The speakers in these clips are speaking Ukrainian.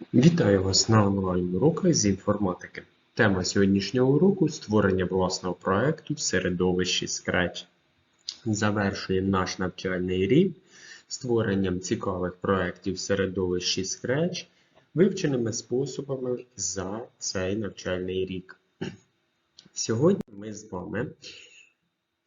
Вітаю вас на онлайн-уроках з інформатики. Тема сьогоднішнього уроку створення власного проекту в середовищі Scratch. Завершуємо наш навчальний рік створенням цікавих проєктів в середовищі Scratch, вивченими способами за цей навчальний рік. Сьогодні ми з вами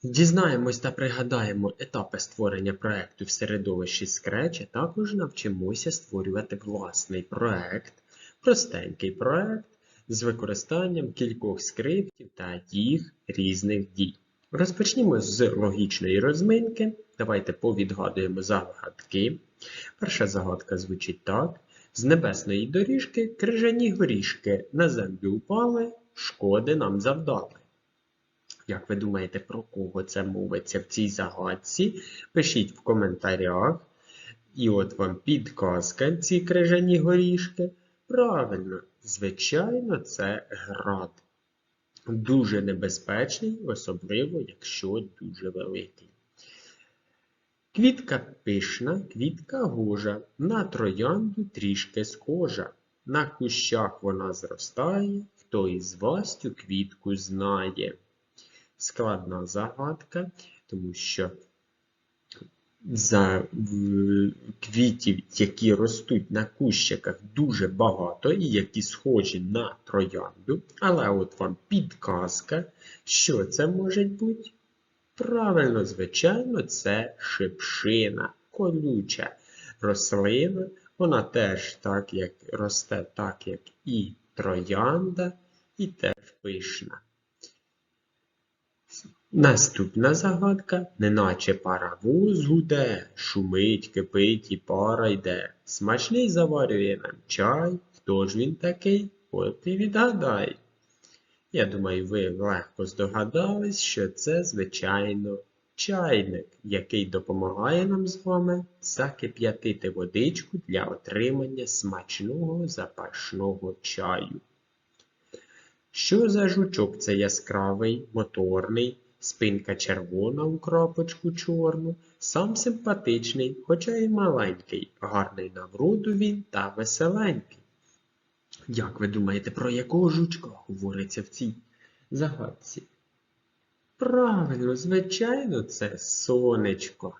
Дізнаємось та пригадаємо етапи створення проекту в середовищі Scratch, а також навчимося створювати власний проект, простенький проект з використанням кількох скриптів та їх різних дій. Розпочнімо з логічної розминки. Давайте повідгадуємо загадки. Перша загадка звучить так: з небесної доріжки крижані горішки на землю упали, шкоди нам завдали. Як ви думаєте, про кого це мовиться в цій загадці? Пишіть в коментарях. І от вам підказка ці крижані горішки. Правильно, звичайно, це град. Дуже небезпечний, особливо, якщо дуже великий. Квітка пишна, квітка гожа, на троянду трішки схожа. На кущах вона зростає, хто із вас цю квітку знає складна загадка, тому що за квітів, які ростуть на кущиках, дуже багато і які схожі на троянду. Але от вам підказка, що це може бути? Правильно, звичайно, це шипшина, колюча рослина. Вона теж так, як росте, так, як і троянда, і теж пишна. Наступна загадка, неначе паровоз гуде, шумить, кипить і пара йде. Смачний заварює нам чай. Хто ж він такий? От і відгадай. Я думаю, ви легко здогадались, що це, звичайно, чайник, який допомагає нам з вами закип'ятити водичку для отримання смачного запашного чаю. Що за жучок це яскравий, моторний? Спинка червона у крапочку чорну, сам симпатичний, хоча й маленький, гарний на вроду він та веселенький. Як ви думаєте, про якого жучка говориться в цій загадці? Правильно, звичайно, це сонечко.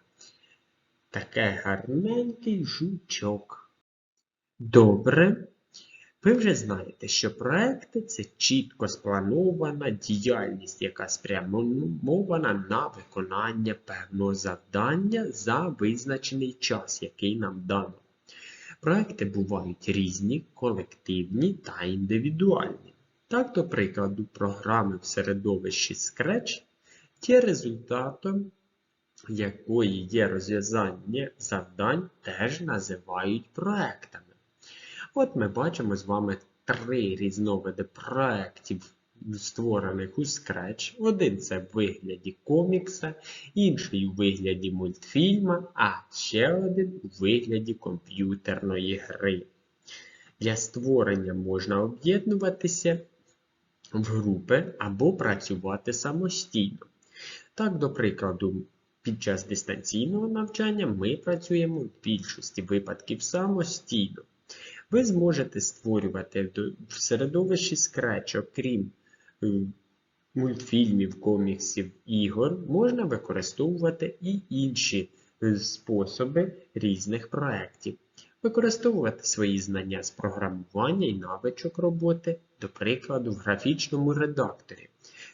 Таке гарненький жучок. Добре. Ви вже знаєте, що проекти це чітко спланована діяльність, яка спрямована на виконання певного завдання за визначений час, який нам дано. Проекти бувають різні, колективні та індивідуальні. Так, до прикладу, програми в середовищі Scratch є результатом якої є розв'язання завдань, теж називають проектами. От ми бачимо з вами три різновиди проєктів, створених у Scratch. Один це в вигляді комікса, інший у вигляді мультфільма, а ще один у вигляді комп'ютерної гри. Для створення можна об'єднуватися в групи або працювати самостійно. Так, до прикладу, під час дистанційного навчання ми працюємо в більшості випадків самостійно. Ви зможете створювати в середовищі Scratch, окрім е, мультфільмів, коміксів, ігор, можна використовувати і інші е, способи різних проєктів. Використовувати свої знання з програмування і навичок роботи, до прикладу, в графічному редакторі.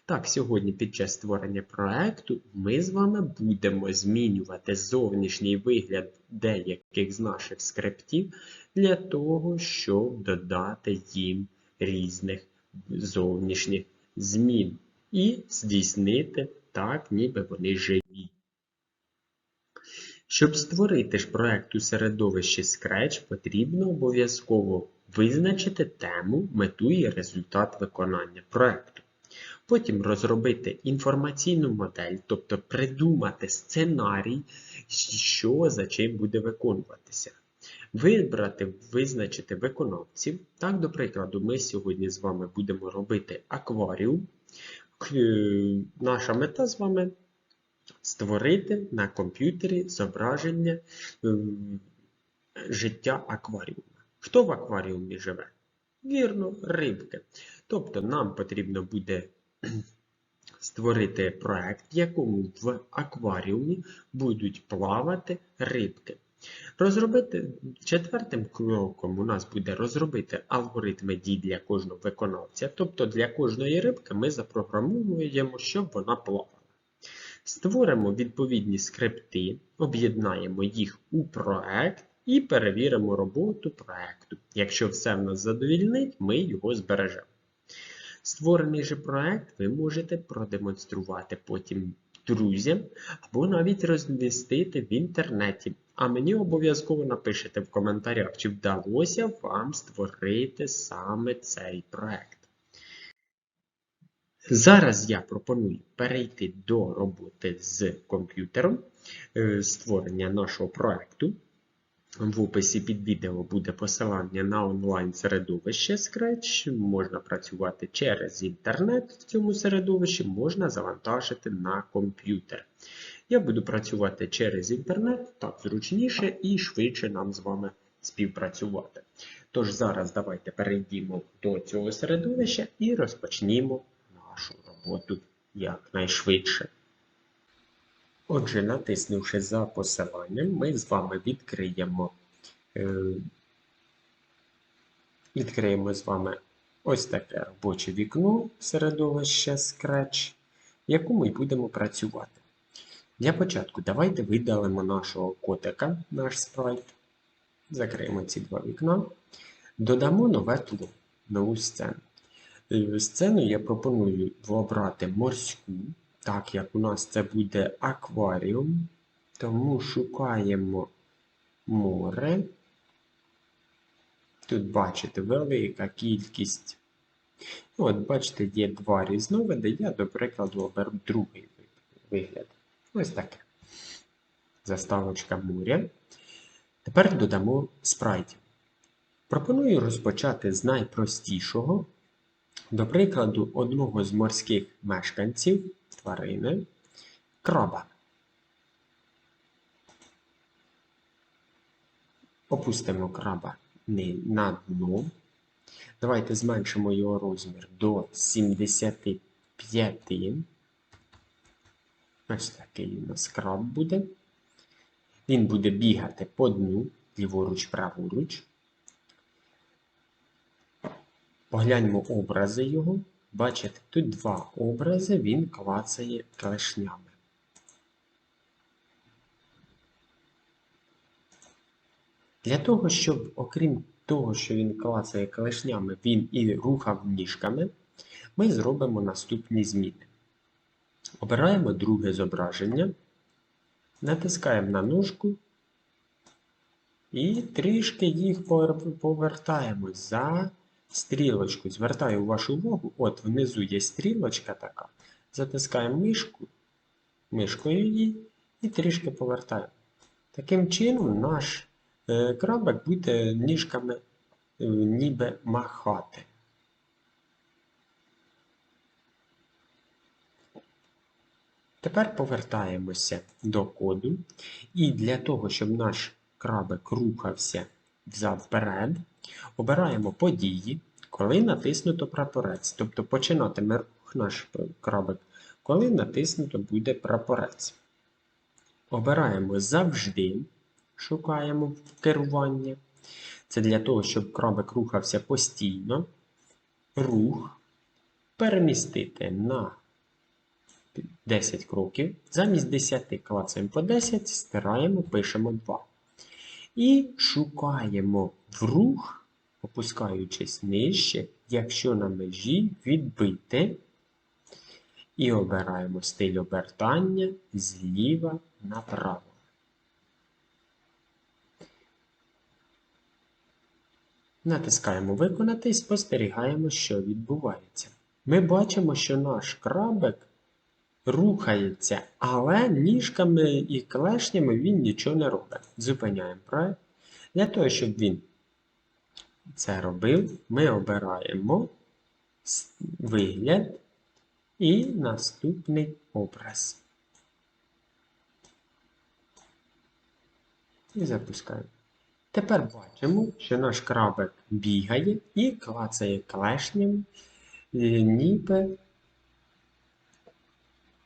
Так, сьогодні під час створення проєкту ми з вами будемо змінювати зовнішній вигляд деяких з наших скриптів для того, щоб додати їм різних зовнішніх змін і здійснити так, ніби вони живі. Щоб створити ж проект у середовищі Scratch, потрібно обов'язково визначити тему, мету і результат виконання проекту. Потім розробити інформаційну модель, тобто придумати сценарій, що за чим буде виконуватися. Вибрати, визначити виконавців. Так, до прикладу, ми сьогодні з вами будемо робити акваріум. Наша мета з вами створити на комп'ютері зображення життя акваріуму. Хто в акваріумі живе? Вірно, рибки. Тобто нам потрібно буде створити проект, в якому в акваріумі будуть плавати рибки. Розробити четвертим кроком у нас буде розробити алгоритми дій для кожного виконавця. Тобто для кожної рибки ми запрограмуємо, щоб вона плавала. Створимо відповідні скрипти, об'єднаємо їх у проект і перевіримо роботу проекту. Якщо все в нас задовільнить, ми його збережемо. Створений же проект ви можете продемонструвати потім друзям або навіть розмістити в інтернеті. А мені обов'язково напишете в коментарях, чи вдалося вам створити саме цей проект. Зараз я пропоную перейти до роботи з комп'ютером, е, створення нашого проекту. В описі під відео буде посилання на онлайн-середовище Scratch. Можна працювати через інтернет в цьому середовищі, можна завантажити на комп'ютер. Я буду працювати через інтернет, так зручніше і швидше нам з вами співпрацювати. Тож зараз давайте перейдімо до цього середовища і розпочнімо нашу роботу якнайшвидше. Отже, натиснувши за посиланням, ми з вами відкриємо, е, відкриємо з вами ось таке робоче вікно середовище Scratch, в якому ми будемо працювати. Для початку давайте видалимо нашого котика, наш спрайт. Закриємо ці два вікна. Додамо нове тло, нову сцену. Е, Сцену я пропоную обрати морську. Так як у нас це буде акваріум, тому шукаємо море. Тут, бачите, велика кількість. От, бачите, є два різновиди. Я, до прикладу, оберу другий вигляд. Ось таке. Заставочка моря. Тепер додамо спрайтів. Пропоную розпочати з найпростішого. До прикладу, одного з морських мешканців тварини краба. Опустимо краба на дно. Давайте зменшимо його розмір до 75. Ось такий у нас краб буде. Він буде бігати по дну, ліворуч, праворуч. Погляньмо образи його. Бачите, тут два образи, він клацає клешнями. Для того, щоб, окрім того, що він клацає клешнями, він і рухав ніжками, ми зробимо наступні зміни. Обираємо друге зображення, натискаємо на ножку і трішки їх повертаємо за стрілочку. Звертаю вашу увагу, от внизу є стрілочка така. Затискаємо мишку, мишкою її і трішки повертаємо. Таким чином, наш е, крабик буде ніжками е, ніби махати. Тепер повертаємося до коду. І для того, щоб наш крабик рухався взад вперед, обираємо події, коли натиснуто прапорець. Тобто починатиме рух наш крабик, коли натиснуто буде прапорець. Обираємо завжди, шукаємо керування. Це для того, щоб крабик рухався постійно. Рух перемістити на 10 кроків. Замість 10 клацаємо по 10, стираємо, пишемо 2. І шукаємо в рух, опускаючись нижче, якщо на межі відбити. І обираємо стиль обертання зліва направо. Натискаємо Виконати і спостерігаємо, що відбувається. Ми бачимо, що наш крабик рухається, але ніжками і клешнями він нічого не робить. Зупиняємо проект. Для того, щоб він це робив, ми обираємо вигляд і наступний образ. І запускаємо. Тепер бачимо, що наш крабик бігає і клацає клешнями, е, ніби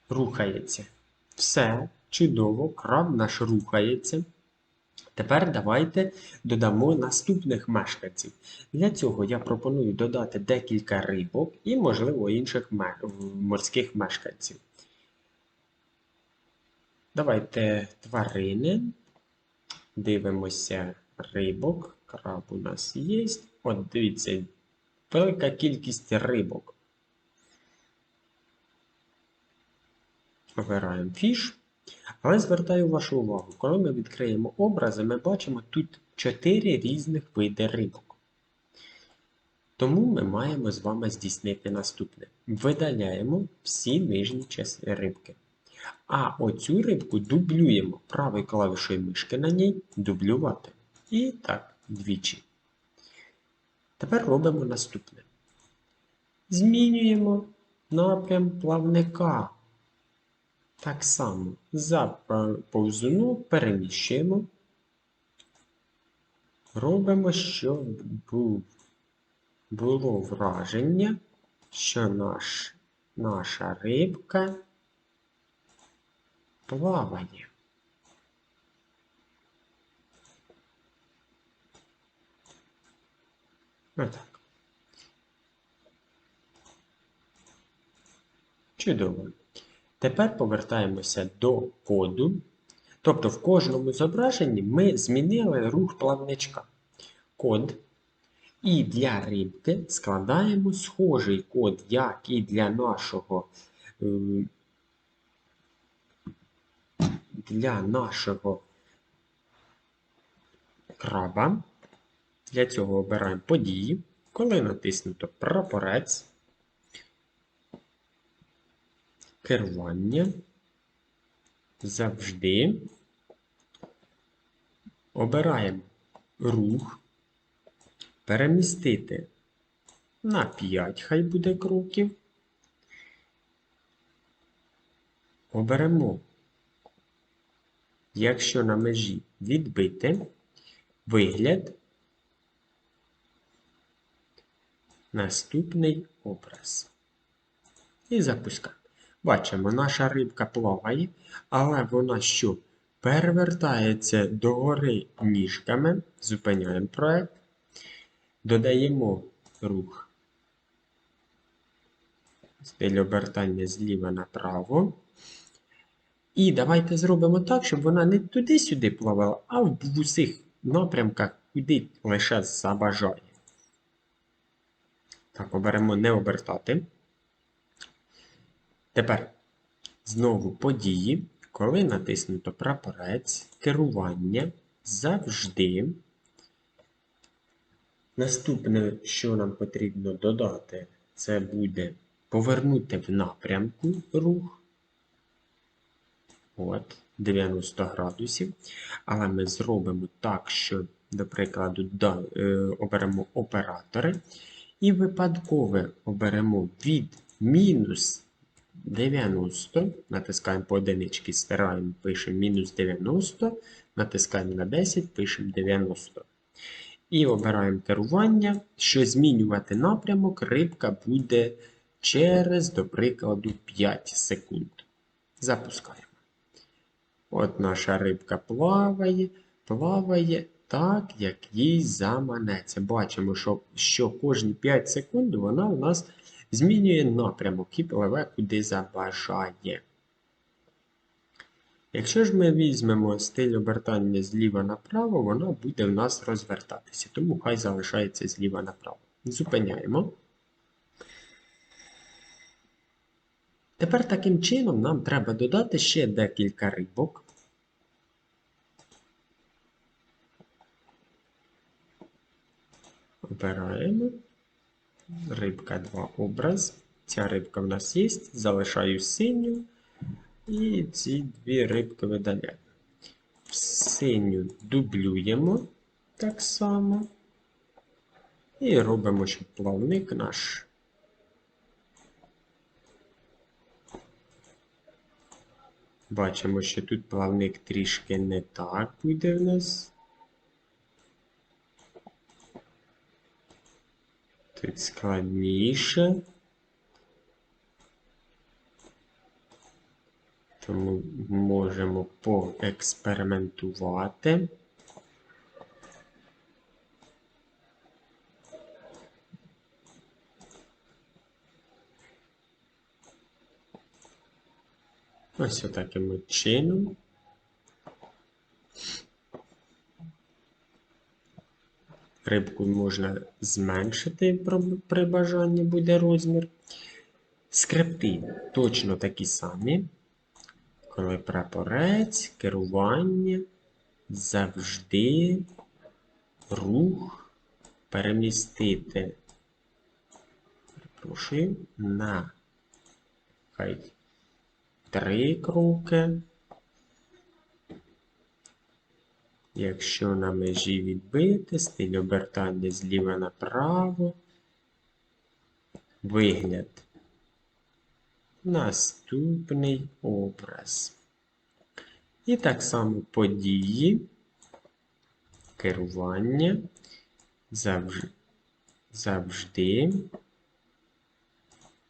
рухається. Все чудово, краб наш рухається. Тепер давайте додамо наступних мешканців. Для цього я пропоную додати декілька рибок і, можливо, інших морських мешканців. Давайте тварини. Дивимося рибок. Краб у нас є. От дивіться, велика кількість рибок. Обираємо фіш. Але звертаю вашу увагу, коли ми відкриємо образи, ми бачимо тут 4 різних види рибок. Тому ми маємо з вами здійснити наступне. Видаляємо всі нижні частини рибки. А оцю рибку дублюємо правою клавішою мишки на ній дублювати. І так, двічі. Тепер робимо наступне. Змінюємо напрям плавника. Так само за повзуну переміщуємо. Робимо, щоб бу- було враження, що наш, наша рибка плаває. Отак. Чудово. Тепер повертаємося до коду. Тобто в кожному зображенні ми змінили рух плавничка. Код. І для рибки складаємо схожий код, як і для нашого е, для нашого краба. Для цього обираємо події. Коли натиснуто прапорець, керування, завжди. Обираємо рух, перемістити на 5, хай буде кроків. Оберемо, якщо на межі відбити, вигляд, наступний образ. І запускаємо. Бачимо, наша рибка плаває, але вона що? Перевертається догори ніжками, зупиняємо проект, додаємо рух. Стиль обертання зліва направо. І давайте зробимо так, щоб вона не туди-сюди плавала, а в усіх напрямках, куди лише забажає. Так, оберемо не обертати. Тепер знову події, коли натиснуто прапорець, керування завжди. Наступне, що нам потрібно додати, це буде повернути в напрямку рух. От, 90 градусів. Але ми зробимо так, що, до прикладу, да, е, оберемо оператори. І випадкове оберемо від мінус 90, натискаємо по одиничці, стираємо, пишемо мінус 90, натискаємо на 10, пишемо 90. І обираємо керування, що змінювати напрямок рибка буде через, до прикладу, 5 секунд. Запускаємо. От наша рибка плаває, плаває так, як їй заманеться. Бачимо, що, що кожні 5 секунд вона у нас змінює напрямок і пливе куди забажає. Якщо ж ми візьмемо стиль обертання зліва направо, воно буде в нас розвертатися, тому хай залишається зліва направо. Зупиняємо. Тепер таким чином нам треба додати ще декілька рибок. Обираємо. Рибка 2 образ. Ця рибка в нас є. Залишаю синю. І ці дві рибки видаляємо. Синю дублюємо так само. І робимо, щоб плавник наш. Бачимо, що тут плавник трішки не так буде в нас. Складніше. Тому можемо поекспериментувати. Ось отаким чином. Рибку можна зменшити при- бажанні буде розмір. Скрипти точно такі самі. Коли прапорець, керування, завжди рух перемістити. Перепрошую, на хай три кроки. Якщо на межі відбити, стиль обертання зліва направо, вигляд. Наступний образ. І так само події, керування, завжди, завжди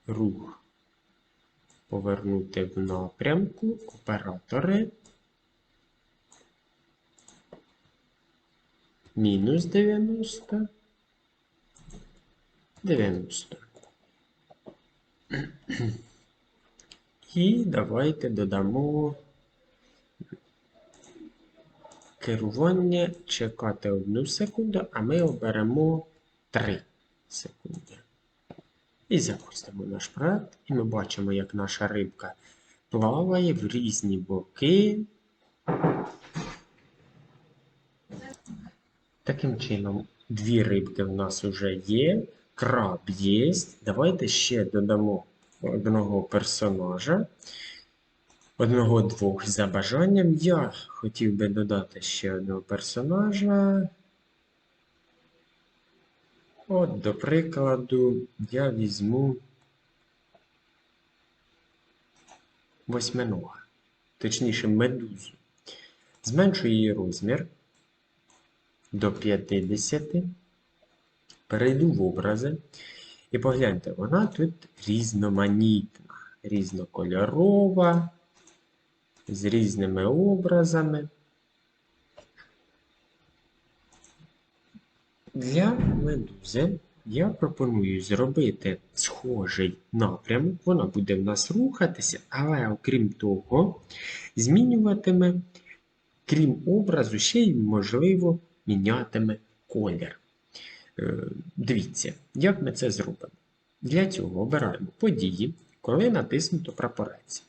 рух. Повернути в напрямку оператори. Мінус 90. 90. І давайте додамо керування чекати одну секунду, а ми оберемо 3 секунди. І запустимо наш проект, і ми бачимо, як наша рибка плаває в різні боки. Таким чином, дві рибки в нас вже є, краб є. Давайте ще додамо одного персонажа. Одного-двох за бажанням. Я хотів би додати ще одного персонажа. От, до прикладу, я візьму восьминога, точніше медузу. Зменшую її розмір до 50. Перейду в образи. І погляньте, вона тут різноманітна, різнокольорова, з різними образами. Для медузи я пропоную зробити схожий напрямок. Вона буде в нас рухатися, але окрім того, змінюватиме, крім образу, ще й, можливо, мінятиме колір. Е, Дивіться, як ми це зробимо. Для цього обираємо події, коли натиснуто прапорець.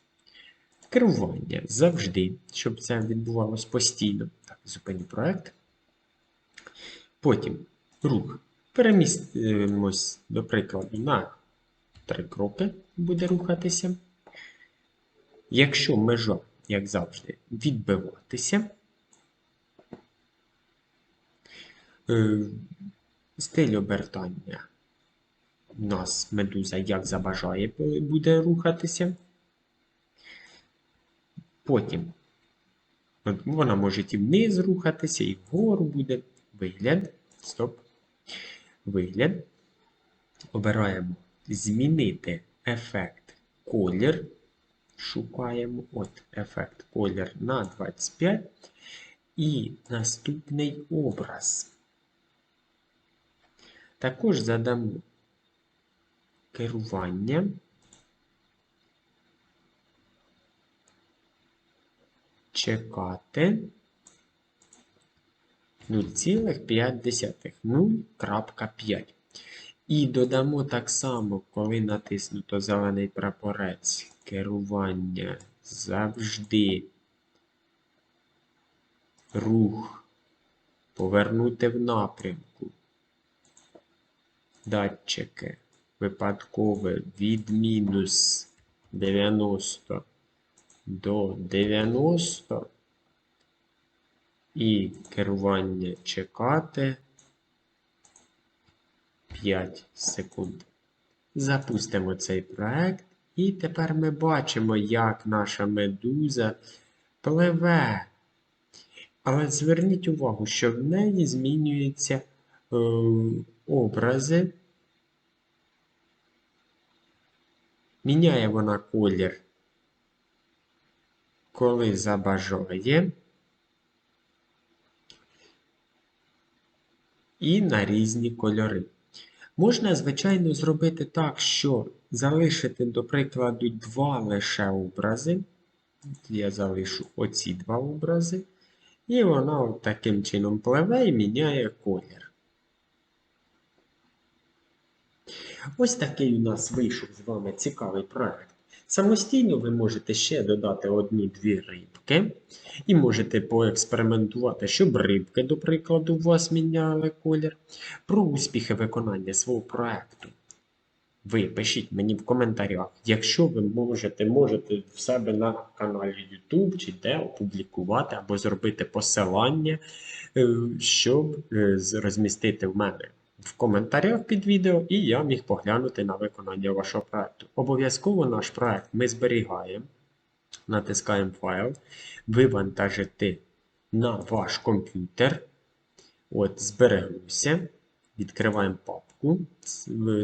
Керування завжди, щоб це відбувалося постійно. Так, зупиню проект. Потім рух. Перемістимось, до прикладу, на три кроки буде рухатися. Якщо межа, як завжди, відбиватися, е, стиль обертання у нас медуза як забажає буде рухатися. Потім вона може і вниз рухатися, і вгору буде вигляд. Стоп. Вигляд. Обираємо змінити ефект колір. Шукаємо от ефект колір на 25. І наступний образ. Також задамо керування. Чекати 0,5 0.5. І додамо так само, коли натиснуто зелений прапорець керування завжди рух повернути в напрямку. Датчики випадкове від мінус 90 до 90 і керування чекати 5 секунд. Запустимо цей проект, і тепер ми бачимо, як наша медуза пливе. Але зверніть увагу, що в неї змінюються е, образи Міняє вона колір, коли забажає. І на різні кольори. Можна, звичайно, зробити так, що залишити, до прикладу, два лише образи. Я залишу оці два образи. І вона таким чином пливе і міняє колір. Ось такий у нас вийшов з вами цікавий проект. Самостійно ви можете ще додати одні-дві рибки. І можете поекспериментувати, щоб рибки, до прикладу, у вас міняли колір. Про успіхи виконання свого проекту. Ви пишіть мені в коментарях, якщо ви можете, можете в себе на каналі YouTube чи де опублікувати або зробити посилання, е, щоб е, розмістити в мене в коментарях під відео, і я міг поглянути на виконання вашого проекту. Обов'язково наш проект ми зберігаємо, натискаємо файл, вивантажити на ваш комп'ютер. От, збереглося. Відкриваємо папку.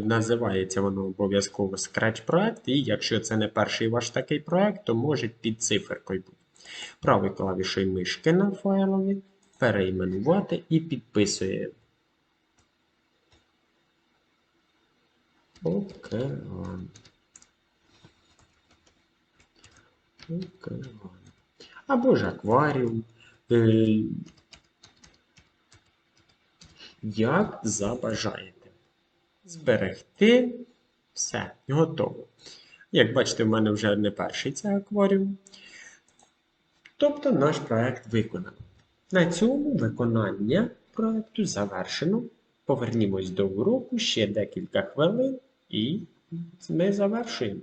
Називається воно обов'язково Scratch проект. І якщо це не перший ваш такий проект, то може під циферкою бути. Правою клавішою мишки на файлові, перейменувати і підписуємо. Океан. Океан. Або ж акваріум. Е, Як забажаєте. Зберегти. Все, готово. Як бачите, в мене вже не перший це акваріум. Тобто наш проект виконано. На цьому виконання проекту завершено. Повернімось до уроку ще декілька хвилин і ми завершуємо.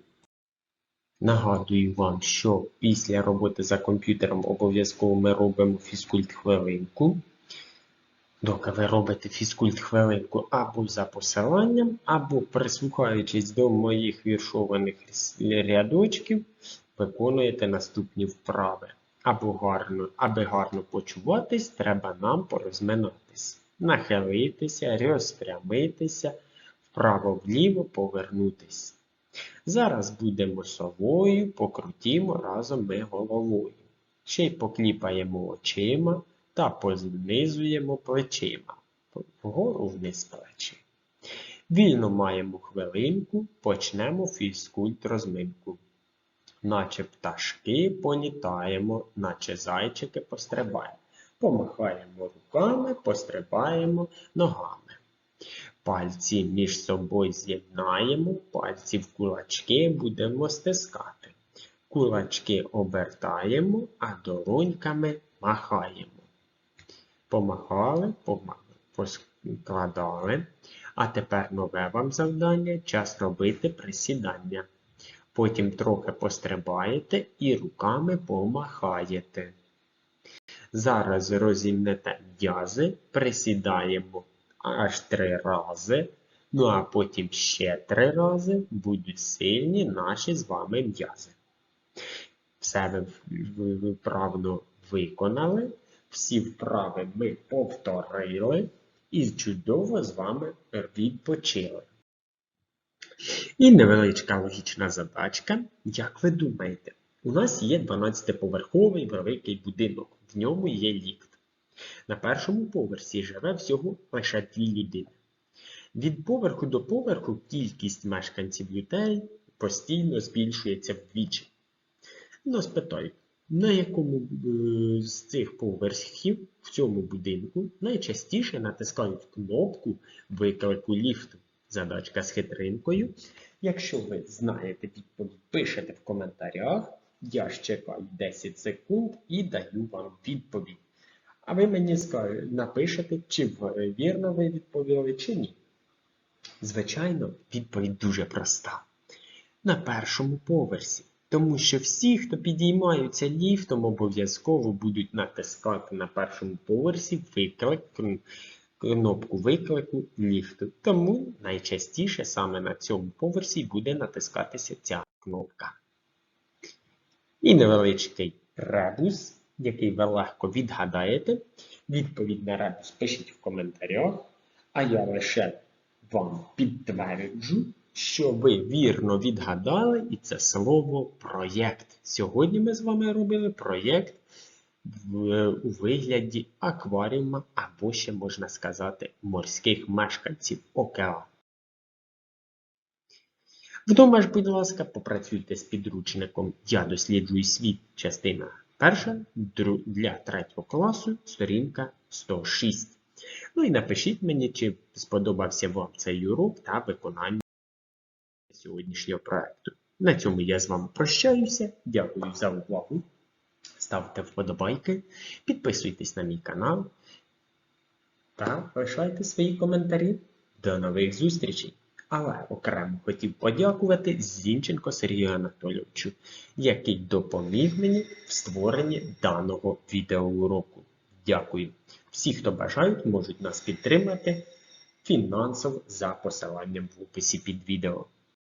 Нагадую вам, що після роботи за комп'ютером обов'язково ми робимо фізкульт хвилинку. Доки ви робите фізкульт хвилинку або за посиланням, або прислухаючись до моїх віршованих рядочків, виконуєте наступні вправи. Або гарно, аби гарно почуватись, треба нам порозминатись, нахилитися, розпрямитися, вправо-вліво повернутись. Зараз будемо совою, покрутімо разом ми головою. Ще й покліпаємо очима та познизуємо плечима. Вгору вниз плечі. Вільно маємо хвилинку, почнемо фізкульт розминку. Наче пташки політаємо, наче зайчики пострибаємо. Помахаємо руками, пострибаємо ногами. Пальці між собою з'єднаємо, пальці в кулачки будемо стискати. Кулачки обертаємо, а долоньками махаємо. Помахали, пома- поскладали. А тепер нове вам завдання час робити присідання. Потім трохи пострибаєте і руками помахаєте. Зараз розімнете м'язи, присідаємо аж три рази. Ну а потім ще три рази будуть сильні наші з вами м'язи. Все ви ви- ви вправно виконали. Всі вправи ми повторили і чудово з вами відпочили. І невеличка логічна задачка. Як ви думаєте, у нас є 12-поверховий великий будинок, в ньому є ліфт. На першому поверсі живе всього лише дві людини. Від поверху до поверху кількість мешканців людей постійно збільшується вдвічі. Ну, спитай, на якому е, з цих поверхів в цьому будинку найчастіше натискають кнопку виклику ліфту? Задачка з хитринкою. Якщо ви знаєте відповідь, пишете в коментарях. Я ж чекаю 10 секунд і даю вам відповідь. А ви мені напишете, чи вірно ви відповіли, чи ні. Звичайно, відповідь дуже проста. На першому поверсі. Тому що всі, хто підіймаються ліфтом, обов'язково будуть натискати на першому поверсі виклик, кнопку виклику ліфту. Тому найчастіше саме на цьому поверсі буде натискатися ця кнопка. І невеличкий ребус, який ви легко відгадаєте. Відповідь на ребус пишіть в коментарях, а я лише вам підтверджу, що ви вірно відгадали, і це слово проєкт. Сьогодні ми з вами робили проєкт у вигляді акваріума, або ще можна сказати морських мешканців океану. Вдома ж, будь ласка, попрацюйте з підручником Я досліджую світ, частина перша для третього класу, сторінка 106. Ну і напишіть мені, чи сподобався вам цей урок та виконання сьогоднішнього проекту. На цьому я з вами прощаюся. Дякую за увагу. Ставте вподобайки, підписуйтесь на мій канал та лишайте свої коментарі. До нових зустрічей! Але окремо хотів подякувати Зінченко Сергію Анатолійовичу, який допоміг мені в створенні даного відеоуроку. Дякую. Всі, хто бажають, можуть нас підтримати фінансово за посиланням в описі під відео.